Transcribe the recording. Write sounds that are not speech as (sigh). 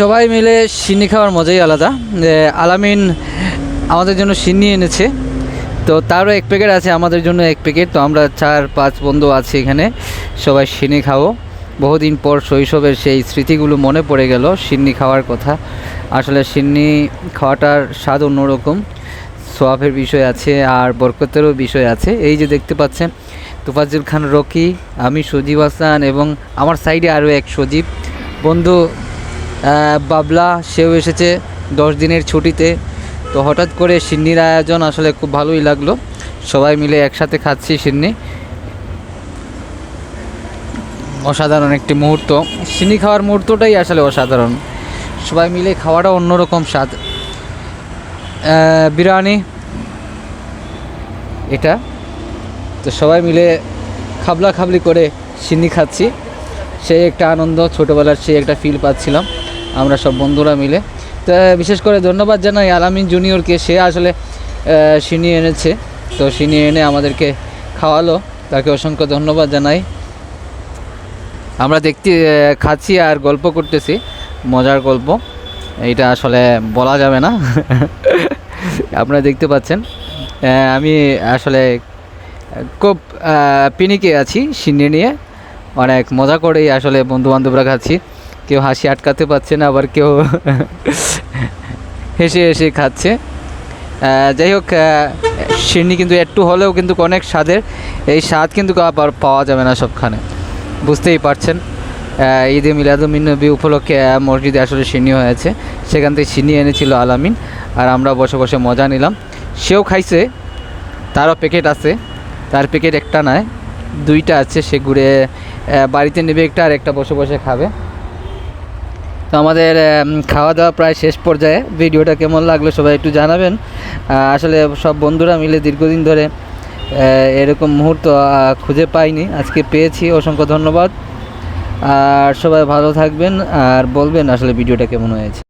সবাই মিলে সিন্নি খাওয়ার মজাই আলাদা। আলামিন আমাদের জন্য সিন্নি এনেছে। তো তারও এক প্যাকেট আছে, আমাদের জন্য এক প্যাকেট তো আমরা চার পাঁচ বন্ধু আছি এখানে, সবাই সিন্নি খাব। বহুদিন পর শৈশবের সেই স্মৃতিগুলো মনে পড়ে গেল সিন্নি খাওয়ার কথা। আসলে সিন্নি খাওয়াটার স্বাদ অন্যরকম। সোয়াবের বিষয় আছে, আর বরকতেরও বিষয় আছে। এই যে দেখতে পাচ্ছেন তুফাজুল খান রকি, আমি সজীব হাসান এবং আমার সাইডে আরও এক সজীব। বন্ধু বাবলা, সেও এসেছে দশ দিনের ছুটিতে। তো হঠাৎ করে সিন্নির আয়োজন আসলে খুব ভালোই লাগল। সবাই মিলে একসাথে খাচ্ছি সিন্নি। অসাধারণ একটি মুহূর্ত। সিন্নি খাওয়ার মুহূর্তটাই আসলে অসাধারণ। সবাই মিলে খাওয়াটা অন্যরকম স্বাদ। বিরিয়ানি। এটা। তো সবাই মিলে খাবলা খাবলি করে সিন্নি খাচ্ছি। সেই একটা আনন্দ, ছোটোবেলার সেই একটা ফিল পাচ্ছিলাম আমরা সব বন্ধুরা মিলে। তো, বিশেষ করে ধন্যবাদ জানাই আলামিন জুনিয়রকে সে আসলে সিনি এনেছে। তো সিনি এনে আমাদেরকে খাওয়ালো। তাকে অসংখ্য ধন্যবাদ জানাই। আমরা দেখতে খাচ্ছি আর গল্প করতেছি। মজার গল্প। এটা আসলে বলা যাবে না। (laughs) আপনারা দেখতে পাচ্ছেন। আমি আসলে খুব পিনিকে আছি সিন্নি নিয়ে। অনেক মজা করেই আসলে বন্ধু বান্ধবরা খাচ্ছি। কেউ হাসি আটকাতে পারছে না, আবার কেউ (laughs) হেসে হেসে খাচ্ছে। যাই হোক সিন্নি কিন্তু একটু হলেও কিন্তু অনেক স্বাদের। এই স্বাদ কিন্তু আবার পাওয়া যাবে না সবখানে। বুঝতেই পারছেন। ঈদে মিলাদুমিনবী উপলক্ষে মসজিদে আসলে সিন্নি হয়েছে। সেখান থেকে সিন্নি এনেছিল আলামিন আর আমরা বসে বসে মজা নিলাম। সেও খাইছে, তারও প্যাকেট আছে। তার প্যাকেট একটা নয়। দুইটা আছে, সে ঘুরে বাড়িতে নেবে একটা আর একটা বসে বসে খাবে। তো আমাদের খাওয়া দাওয়া প্রায় শেষ পর্যায়ে। ভিডিওটা কেমন লাগল সবাই একটু জানাবেন। আসলে সব বন্ধুরা মিলে দীর্ঘদিন ধরে এরকম মুহূর্ত খুঁজে পাইনি। আজকে পেয়েছি, অসংখ্য ধন্যবাদ। আর সবাই ভালো থাকবেন, আর বলবেন আসলে ভিডিওটা কেমন হয়েছে।